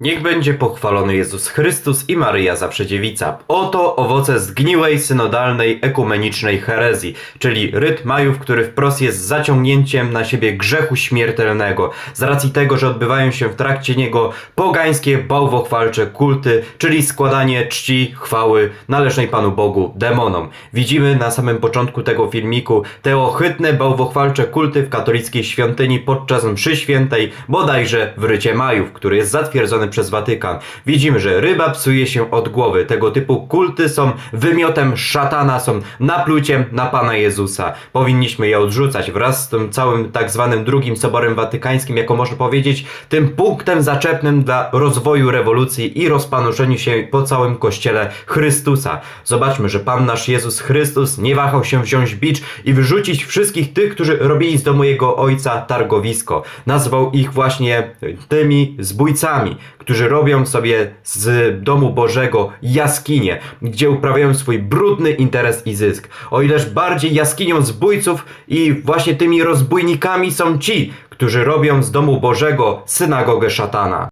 Niech będzie pochwalony Jezus Chrystus i Maryja Zawsze Dziewica. Oto owoce zgniłej, synodalnej, ekumenicznej herezji, czyli ryt Majów, który wprost jest zaciągnięciem na siebie grzechu śmiertelnego, z racji tego, że odbywają się w trakcie niego pogańskie, bałwochwalcze kulty, czyli składanie czci, chwały należnej Panu Bogu demonom. Widzimy na samym początku tego filmiku te ohydne, bałwochwalcze kulty w katolickiej świątyni podczas mszy świętej, bodajże w rycie Majów, który jest zatwierdzony przez Watykan. Widzimy, że ryba psuje się od głowy. Tego typu kulty są wymiotem szatana, są napluciem na Pana Jezusa. Powinniśmy je odrzucać wraz z tym całym tak zwanym drugim Soborem Watykańskim, jako można powiedzieć, tym punktem zaczepnym dla rozwoju rewolucji i rozpanoszeniu się po całym kościele Chrystusa. Zobaczmy, że Pan nasz Jezus Chrystus nie wahał się wziąć bicz i wyrzucić wszystkich tych, którzy robili z domu Jego Ojca targowisko. Nazwał ich właśnie tymi zbójcami, którzy robią sobie z domu Bożego jaskinię, gdzie uprawiają swój brudny interes i zysk. O ileż bardziej jaskinią zbójców i właśnie tymi rozbójnikami są ci, którzy robią z domu Bożego synagogę szatana.